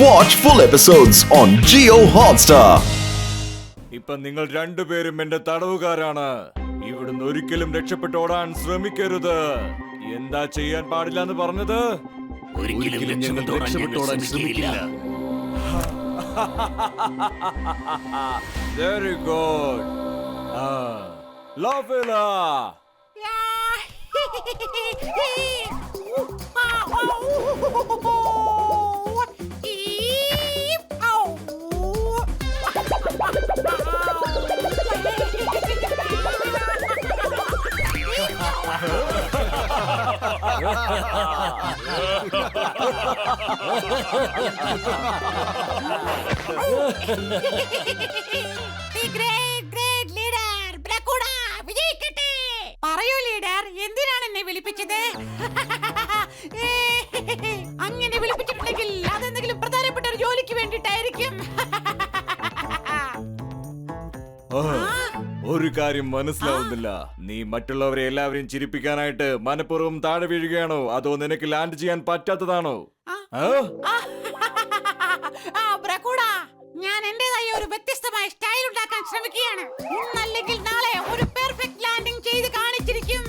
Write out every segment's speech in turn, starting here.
Watch full episodes on Jio Hotstar ഇപ്പൊ നിങ്ങൾ രണ്ടുപേരും എന്റെ തടവുകാരാണ്. ഇവിടുന്ന് ഒരിക്കലും രക്ഷപ്പെട്ടോടാൻ ശ്രമിക്കരുത്. എന്താ ചെയ്യാൻ പാടില്ല എന്ന് പറഞ്ഞത്? ഒരിക്കലും ഞങ്ങൾ രക്ഷപ്പെട്ടോടാൻ ശ്രമിക്കില്ല. വെരി ഗുഡ് ലവ് പറയൂ ലീഡർ എന്തിനാണ് എന്നെ വിളിപ്പിച്ചത്? ഒരു കാര്യം മനസ്സിലാവുന്നില്ല നീ മറ്റുള്ളവരെ എല്ലാവരെയും ചിരിപ്പിക്കാനായിട്ട് മനഃപൂർവം താഴെ വീഴുകയാണോ അതോ നിനക്ക് ലാൻഡ് ചെയ്യാൻ പറ്റാത്തതാണോ ഞാൻ എന്റേതായ ഒരു വ്യത്യസ്തമായ സ്റ്റൈൽ ഉണ്ടാക്കാൻ ശ്രമിക്കുകയാണ് ഇന്നല്ലെങ്കിൽ നാളെ ഒരു പെർഫെക്റ്റ് ലാൻഡിംഗ് ചെയ്ത് കാണിച്ചിരിക്കും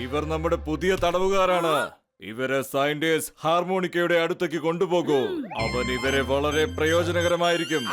ഇവർ നമ്മുടെ പുതിയ തടവുകാരാണ് ഇവരെ സയന്റിസ്റ്റ് ഹാർമോണിക്കയുടെ അടുത്തേക്ക് കൊണ്ടുപോകൂ. അവൻ ഇവരെ വളരെ പ്രയോജനകരമായിരിക്കും.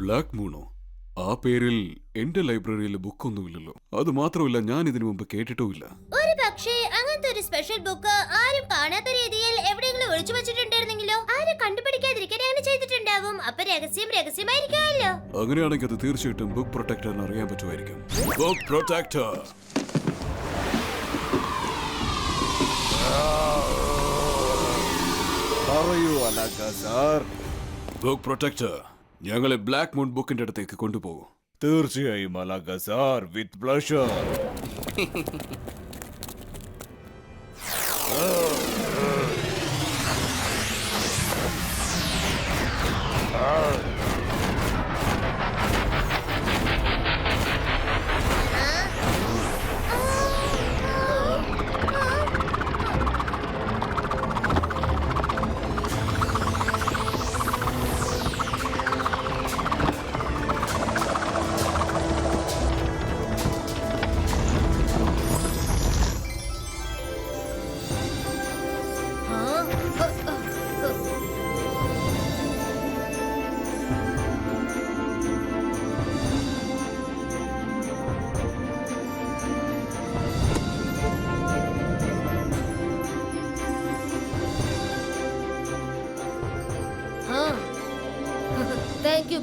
ബ്ലാക്ക് മൂണോ? ആ പേരിൽ എന്റെ ലൈബ്രറിയിൽ ബുക്കൊന്നുമില്ലല്ലോ. അത് മാത്രമല്ല ഞാൻ ഇതിനു മുമ്പ് കേട്ടിട്ടുമില്ല. ഒരു പക്ഷേ അങ്ങനത്തെ ഒരു സ്പെഷ്യൽ ബുക്ക് ആരും കാണാത്ത രീതിയിൽ എവിടെയെങ്കിലും ഒളിച്ചു വെച്ചിട്ടുണ്ടായിരുന്നെങ്കിലോ? ആരും കണ്ടുപിടിക്കാതിരിക്കാൻ അങ്ങനെ ചെയ്തിട്ടുണ്ടാവും. അപ്പൊ രഹസ്യം രഹസ്യമായിരിക്കുമല്ലോ. അങ്ങനെയാണെങ്കിൽ അത് തീർച്ചയായിട്ടും ബുക്ക് പ്രൊട്ടക്ടറിന് അറിയാൻ പറ്റുമായിരിക്കും. ബുക്ക് പ്രൊട്ടക്ടർ പറയൂ അലാക്ക സാർ ബുക്ക് പ്രൊട്ടക്ടർ ഞങ്ങളെ ബ്ലാക്ക് മൂൺ ബുക്കിന്റെ അടുത്തേക്ക് കൊണ്ടുപോകും. തീർച്ചയായും അലാക്ക sir with pleasure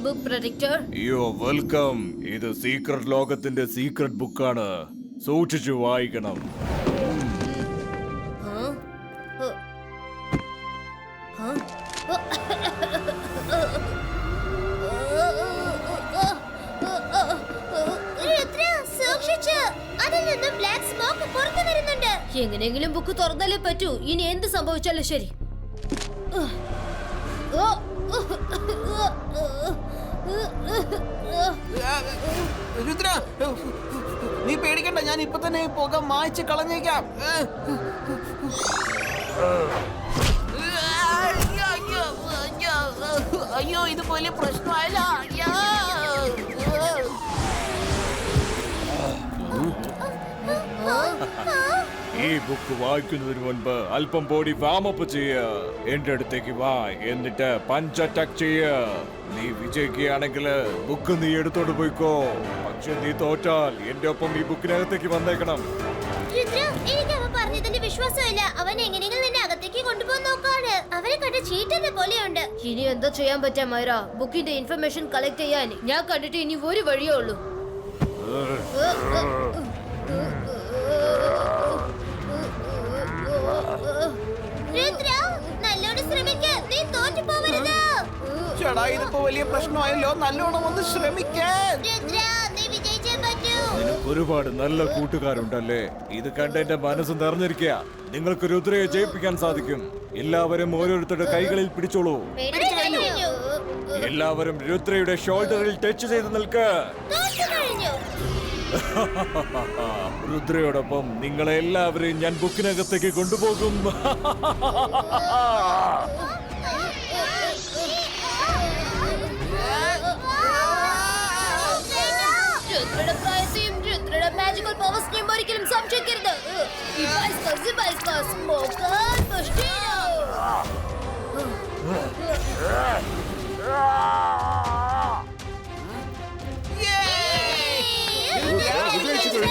book protector you're welcome ഇത് സീക്രട്ട് ലോകത്തിന്റെ സീക്രട്ട് ബുക്കാണ് സൂക്ഷിച്ചു വായിക്കണം. എങ്ങനെയെങ്കിലും ബുക്ക് തുറന്നാലേ പറ്റൂ. ഇനി എന്ത് സംഭവിച്ചാലും ശരി. രുദ്ര നീ പേടിക്കണ്ട ഞാൻ ഇപ്പൊ തന്നെ പുക മായ്ച്ച് കളഞ്ഞേക്കാം അയ്യോ ഇത് വലിയ പ്രശ്നമായല്ല അയ്യോ. ഈ ബുക്ക് വായിക്കുന്നതിന് മുൻപ് അല്പം ബോഡി വാമപ്പ് ചെയ്യ. എന്റെ അടുത്തേക്ക് വാ എന്നിട്ട് പഞ്ച് അറ്റാക്ക് ചെയ്യ. നീ വിജയിക്കുകയാണെങ്കിൽ ബുക്ക് നീ എടുത്തോണ്ട് പോയിക്കോ. പക്ഷെ നീ തോറ്റാൽ എന്റെ ഒപ്പം ഈ ബുക്കിനകത്തേക്ക് വന്നേക്കണം. രുദ്ര എനിക്ക് അവൻ പറഞ്ഞതിന്റെ വിശ്വാസമില്ല. അവൻ എങ്ങനെയെങ്കിലും എന്നെ അകത്തേക്ക് കൊണ്ടുപോകാൻ നോക്കാണ്. അവനെ കണ്ട ചീറ്റന്റെ പോലെയുണ്ട്. ഇനി എന്താ ചെയ്യാൻ പറ്റാ മൈറ? ബുക്കിന്റെ ഇൻഫർമേഷൻ കളക്ട് ചെയ്യാൻ ഞാൻ കണ്ടിട്ട് ഇനി ഒരു വഴിയേ ഉള്ളൂ. ചേടാ ഇതിപ്പോ വലിയ പ്രശ്നമായല്ലോ. നല്ലോണം ഒന്ന് ശ്രമിക്കാൻ രുദ്ര നീ വിജയിച്ചേ പറ്റൂ. നിനക്ക് ഒരുപാട് നല്ല കൂട്ടുകാരുണ്ടല്ലേ. ഇത് കണ്ട് എന്റെ മനസ്സ് നിറഞ്ഞിരിക്കുക നിങ്ങൾക്ക് രുദ്രയെ ജയിപ്പിക്കാൻ സാധിക്കും. എല്ലാവരും ഓരോരുത്തരുടെ കൈകളിൽ പിടിച്ചോളൂ. എല്ലാവരും രുദ്രയുടെ ഷോൾഡറിൽ ടച്ച് ചെയ്ത് നിൽക്ക്. തോറ്റു. കഴിഞ്ഞു രുദ്രയോടൊപ്പം നിങ്ങളെ എല്ലാവരെയും ഞാൻ ബുക്കിനകത്തേക്ക് കൊണ്ടുപോകും. ഒരിക്കലും സംശയിക്കരുത്. ഇബൈസ്കോ,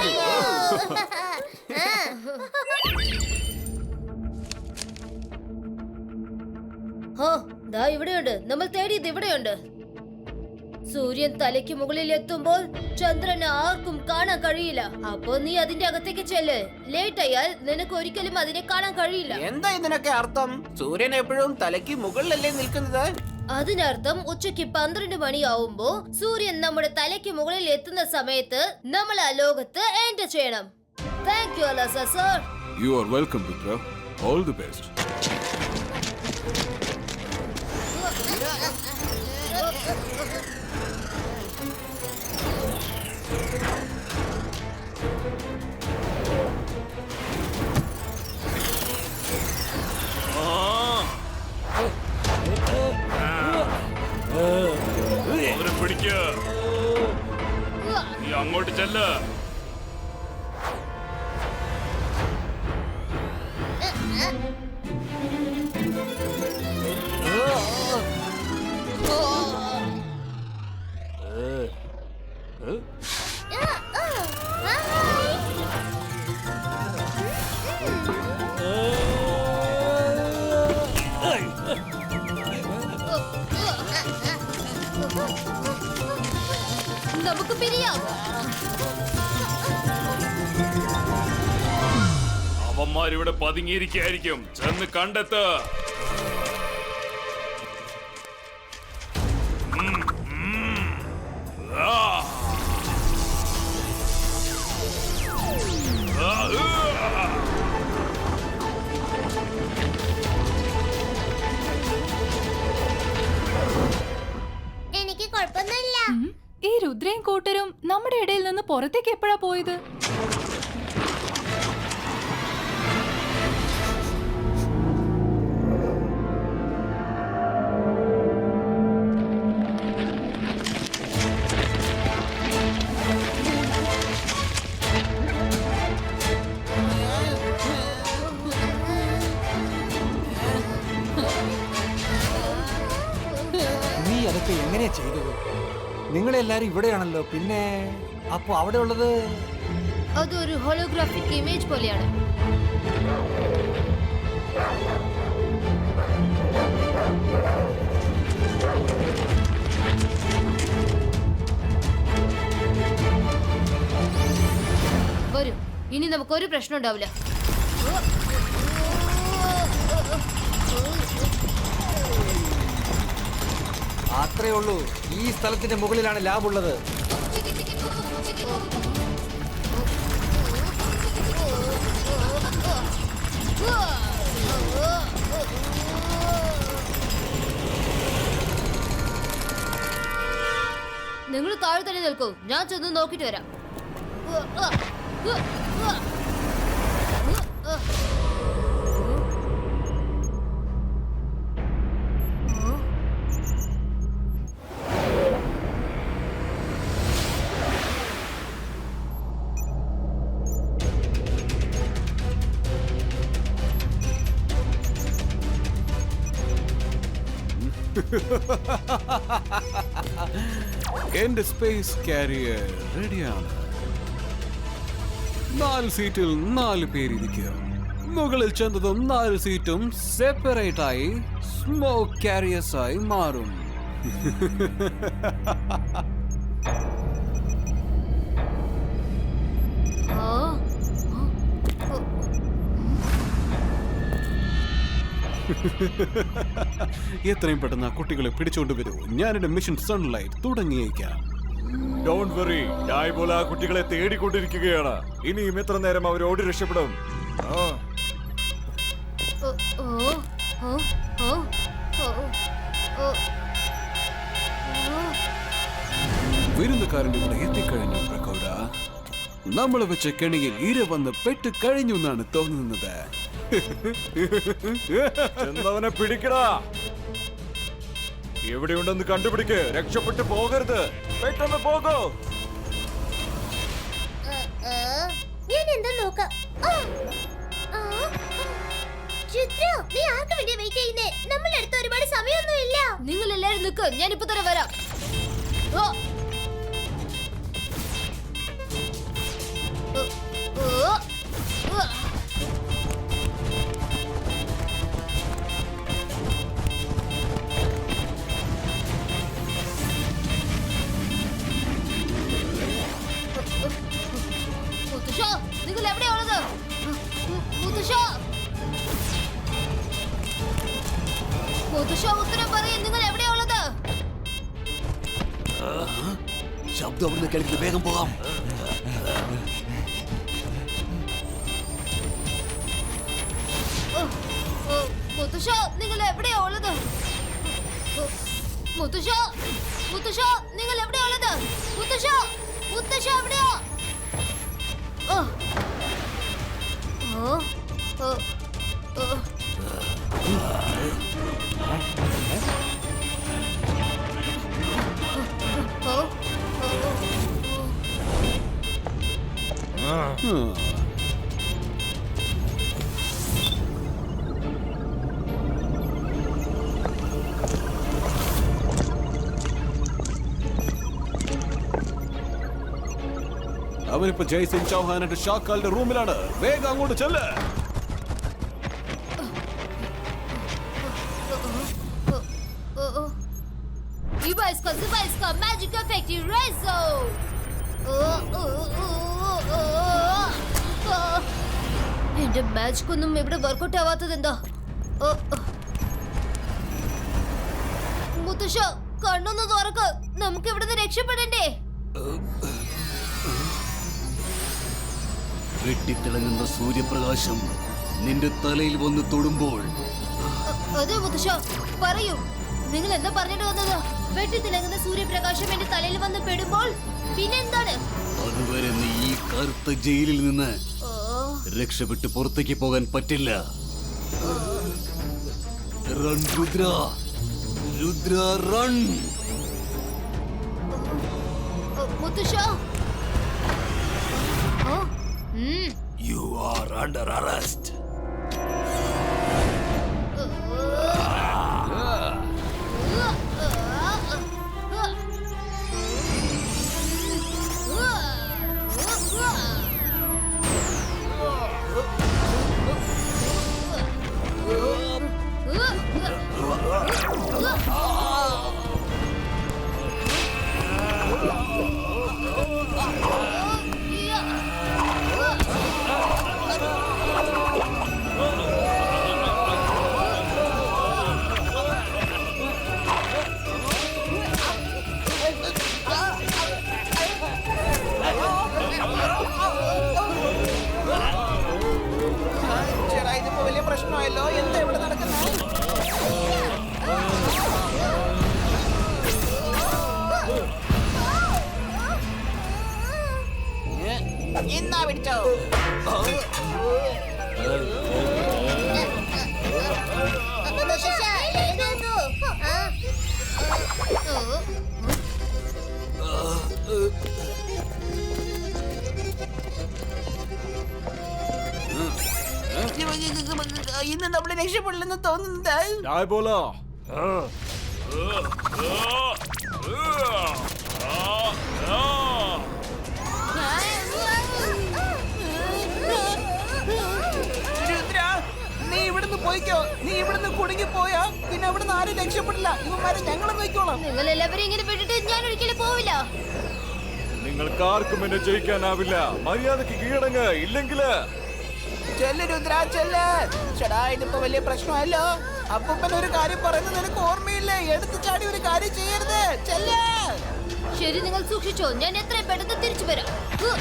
ഹോ, ദാ ഇവിടെയുണ്ട്. നമ്മൾ തേടിയത് ഇവിടെയുണ്ട്. സൂര്യൻ തലയ്ക്ക് മുകളിൽ എത്തുമ്പോൾ ചന്ദ്രന് ആർക്കും കാണാൻ കഴിയില്ല. അപ്പോ നീ അതിന്റെ അകത്തേക്ക് ചെല്ല്. ലേറ്റ് ആയാൽ നിനക്ക് ഒരിക്കലും അതിനെ കാണാൻ കഴിയില്ല. എന്താ ഇതിനൊക്കെ അർത്ഥം? സൂര്യൻ എപ്പോഴും തലയ്ക്ക് മുകളിലല്ലേ നിൽക്കുന്നത്? അതിനർത്ഥം ഉച്ചയ്ക്ക് പന്ത്രണ്ട് മണിയാവുമ്പോ സൂര്യൻ നമ്മുടെ തലയ്ക്ക് മുകളിൽ എത്തുന്ന സമയത്ത് നമ്മൾ ആ ലോകത്ത് എന്റർ ചെയ്യണം. Thank you അലസ sir you are welcome all the best അവരെ അങ്ങോട്ട് ചെല്ല. അവന്മാരിവിടെ പതുങ്ങിയിരിക്കായിരിക്കും ചെന്ന് കണ്ടെത്ത്. ഈ രുദ്രയും കൂട്ടരും നമ്മുടെ ഇടയിൽ നിന്ന് പുറത്തേക്ക് എപ്പോഴാ പോയത്? നിങ്ങളെല്ലാരും ഇവിടെയാണല്ലോ. പിന്നെ അപ്പൊ അവിടെ ഉള്ളത്? അതൊരു ഹോളോഗ്രാഫിക് ഇമേജ് പോലെയാണ്. വരൂ. ഇനി നമുക്ക് ഒരു പ്രശ്നം ഉണ്ടാവില്ല. അത്രേ ഉള്ളൂ. ഈ സ്ഥലത്തിന്റെ മുകളിലാണ് ലാബ് ഉള്ളത്. നിങ്ങൾ താഴെ തന്നെ നിൽക്കൂ. ഞാൻ ചെന്ന് നോക്കിട്ട് വരാം. എന്റെ സ്പേസ് കാരിയർ റെഡിയാണ് നാല് സീറ്റിൽ നാല് പേരിരിക്കുക മുകളിൽ ചെന്നതും നാല് സീറ്റും സെപ്പറേറ്റ് ആയി സ്മോക്ക് കാരിയേഴ്സ് ആയി മാറും. എത്രയും പെട്ടെന്ന് ആ കുട്ടികളെ പിടിച്ചോണ്ട് വരൂ. ഞാൻ എന്റെ മിഷൻ സൺലൈറ്റ് തുടങ്ങിയേക്കാം. ഡോണ്ട് വെറി ഡായ് പോലെ ആ കുട്ടികളെ തേടിക്കൊണ്ടിരിക്കുകയാണ്. ഇനിയും എത്ര നേരം അവർ ഓടി രക്ഷപ്പെടും? ആ, കൂടെ ഓ, ഓ, ഓ, ഓ, ഓ. ഓ. വിരുന്നുകാരൻ ഇവിടെ എത്തിക്കഴിഞ്ഞു പ്രകോട നമ്മളെ വെച്ച കെണിയിൽ ഇര വന്ന് പെട്ട് കഴിഞ്ഞു എന്നാണ് തോന്നുന്നത്. ചെന്നവനെ പിടിക്കടാ. എവിടെയുണ്ടെന്ന് കണ്ടുപിടിക്ക്. രക്ഷപ്പെട്ടു പോകരുത്. പെട്ടെന്ന് പോകോ. ഞാൻ എന്താ നോക്കാം. നീ ആർക്ക് വേണ്ടി വെയിറ്റ് ചെയ്യുന്നേ? നമ്മളുടെ അടുത്ത് ഒരുപാട് സമയമൊന്നും ഇല്ല നിങ്ങൾ എല്ലാരും നിൽക്ക് ഞാനിപ്പോ തന്നെ വരാം. ഓ, അവിടുന്ന് കേൾക്കുന്നത് വേഗം അവനിപ്പോ ജയ്സിംഗ് ചൗഹാനായിട്ട് ഷാക്കാലിന്റെ റൂമിലാണ്. വേഗം അങ്ങോട്ട് ചെല്ല്. Erazo! എന്റെ മാജിക് ഒന്നും ഇവിടെ വർക്കൗട്ട് ആവാത്തത് എന്താ? മുത്തശ്ശോ കണ്ണൊന്ന് തുറക്ക്. നമുക്ക് ഇവിടുന്ന് രക്ഷപ്പെടണ്ടേ? വെട്ടിത്തിളങ്ങുന്ന സൂര്യപ്രകാശം നിന്റെ തലയിൽ വന്ന് തൊടുമ്പോൾ അ- അതെ മുത്തശ്ശ പറയൂ. നിങ്ങൾ എന്താ പറഞ്ഞിട്ട് വന്നത്? വെട്ടിത്തിളങ്ങുന്ന സൂര്യപ്രകാശം എന്റെ തലയിൽ വന്ന് പെടുമ്പോൾ പിന്നെന്താണ്? അതുവരെ നീ ഈ കറുത്ത ജയിലിൽ നിന്ന് രക്ഷപ്പെട്ട് പുറത്തേക്ക് പോകാൻ പറ്റില്ല. റൺ രുദ്ര. രുദ്ര റൺ മുത്തശ്ശ ഉം യു ആർ അണ്ടർ ഇന്ന് നമ്മൾ രക്ഷപ്പെടില്ലെന്ന് തോന്നുന്നത്. രുദ്ര നീ ഇവിടുന്ന് പോയിക്കോ. നീ ഇവിടുന്ന് കുടുങ്ങി പോയാ പിന്നെ അവിടുന്ന് ആരും രക്ഷപ്പെടില്ല? ഇവന്മാരെ ഞങ്ങൾ നോക്കിക്കോളാം. നിങ്ങൾ എല്ലാവരും ഇങ്ങനെ വിട്ടിട്ട് ഞാൻ ഒരിക്കലും പോവില്ല. നിങ്ങൾക്കാർക്കും എന്നെ ജയിക്കാനാവില്ല. മര്യാദയ്ക്ക് കീഴടങ്ങ്. ഇല്ലെങ്കിൽ ചെല്ല് രുദ്ര ചെല്ല് ചേടാ ഇതിപ്പോ വലിയ പ്രശ്നമല്ലോ അപ്പൂപ്പൻ ഒരു കാര്യം പറയുന്നത് നിനക്ക് ഓർമ്മയില്ലേ എടുത്തു ചാടി ഒരു കാര്യം ചെയ്യരുത് ചെല്ല് ശരി നിങ്ങൾ സൂക്ഷിച്ചോ ഞാൻ എത്രയും പെട്ടെന്ന് തിരിച്ചു വരാം ഹ്.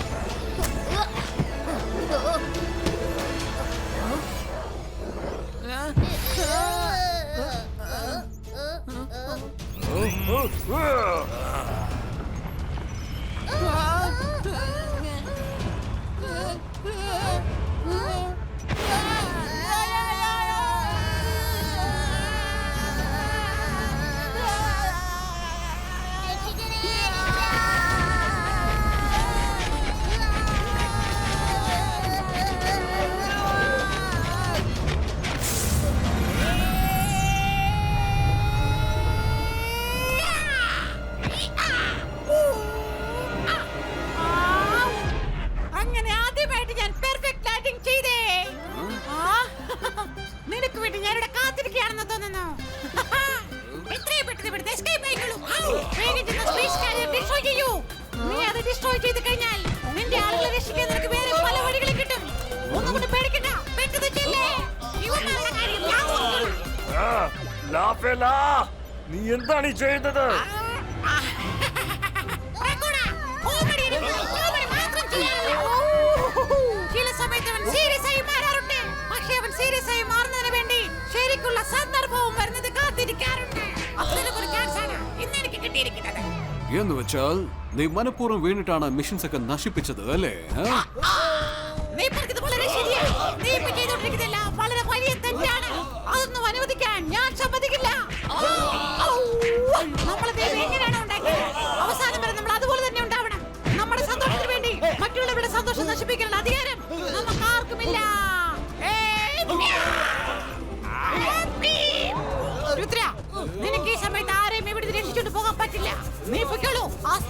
എന്ന് വെച്ചാൽ നീ മനഃപൂർവം വീണിട്ടാണ് മിഷൻസ് ഒക്കെ നശിപ്പിച്ചത് അല്ലേ?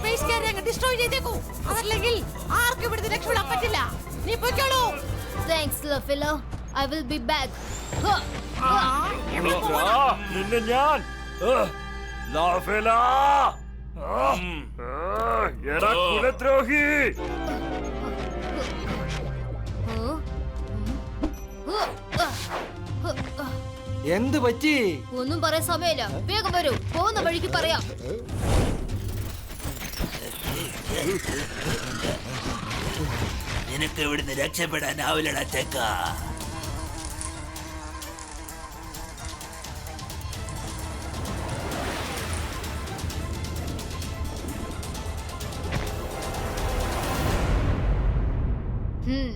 സ്പേസ് കാരി അങ്ങ് ഡിസ്ട്രോയ് ചെയ്തേക്കൂ. അതല്ലെങ്കിൽ ആർക്കും ഇവിടുത്തെ രക്ഷപ്പെടാൻ പറ്റില്ല. നീ പൊയ്ക്കോളൂ. താങ്ക്സ് ലഫിലോ ഐ വിൽ ബി ബാക്ക്? നിന്നെ ഞാൻ. എടാ കുലദ്രോഹി. എന്ത് പറ്റി? ഒന്നും പറയാൻ സമയമില്ല. വേഗം വരൂ. പോകുന്ന വഴിക്ക് പറയാം. നിനക്ക് ഇവിടുന്ന് രക്ഷപ്പെടാനാവില്ലടാ ചെക്ക. ഹും.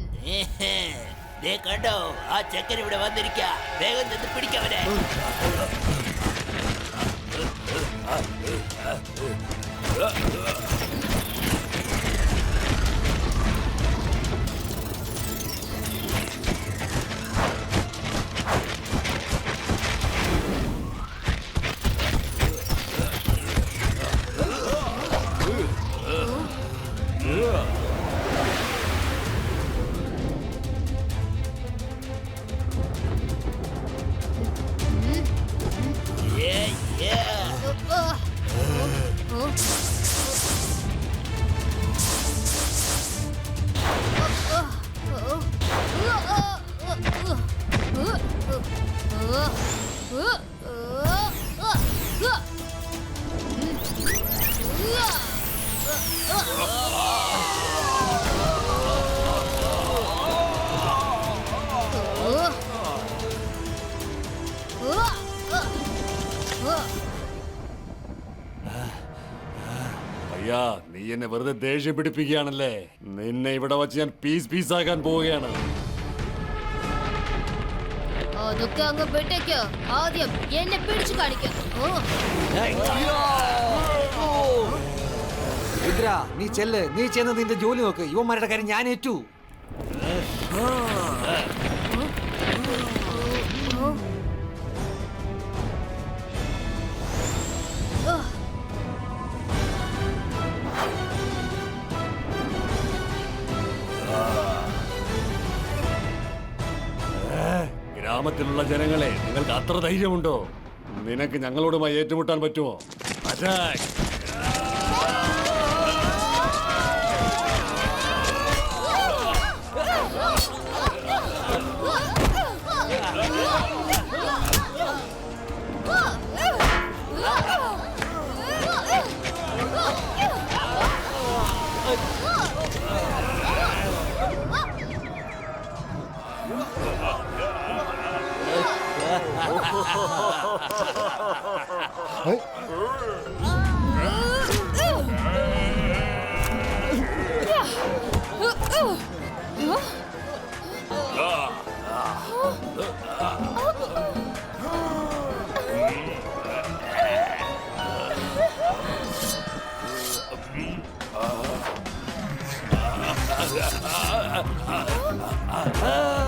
ദേ കണ്ടോ? ആ ചെക്കൻ ഇവിടെ വന്നിരിക്ക. വേഗം ചെന്ന് പിടിക്കവനെ Uh, ദേഷ്യം പിടിപ്പിക്കുകയാണല്ലേ നിന്നെ ഇവിടെ വച്ച് ഞാൻ പീസ് പീസ് ആക്കാൻ പോവുകയാണ്. അതൊക്കെ അങ്ങ് വിട്ടേക്കോ ആദ്യം എന്നെ പിടിച്ചു കാണിക്കാം. നീ ചെല്ല്. നീ ചെന്ന് നിന്റെ ജോലി നോക്ക്. യുവന്മാരുടെ കാര്യം ഞാൻ ഏറ്റു. ഗ്രാമത്തിലുള്ള ജനങ്ങളെ നിങ്ങൾക്ക് അത്ര ധൈര്യമുണ്ടോ? നിനക്ക് ഞങ്ങളോടുമായി ഏറ്റുമുട്ടാൻ പറ്റുമോ? Attack 아, 아, 아, 아, 아, 아.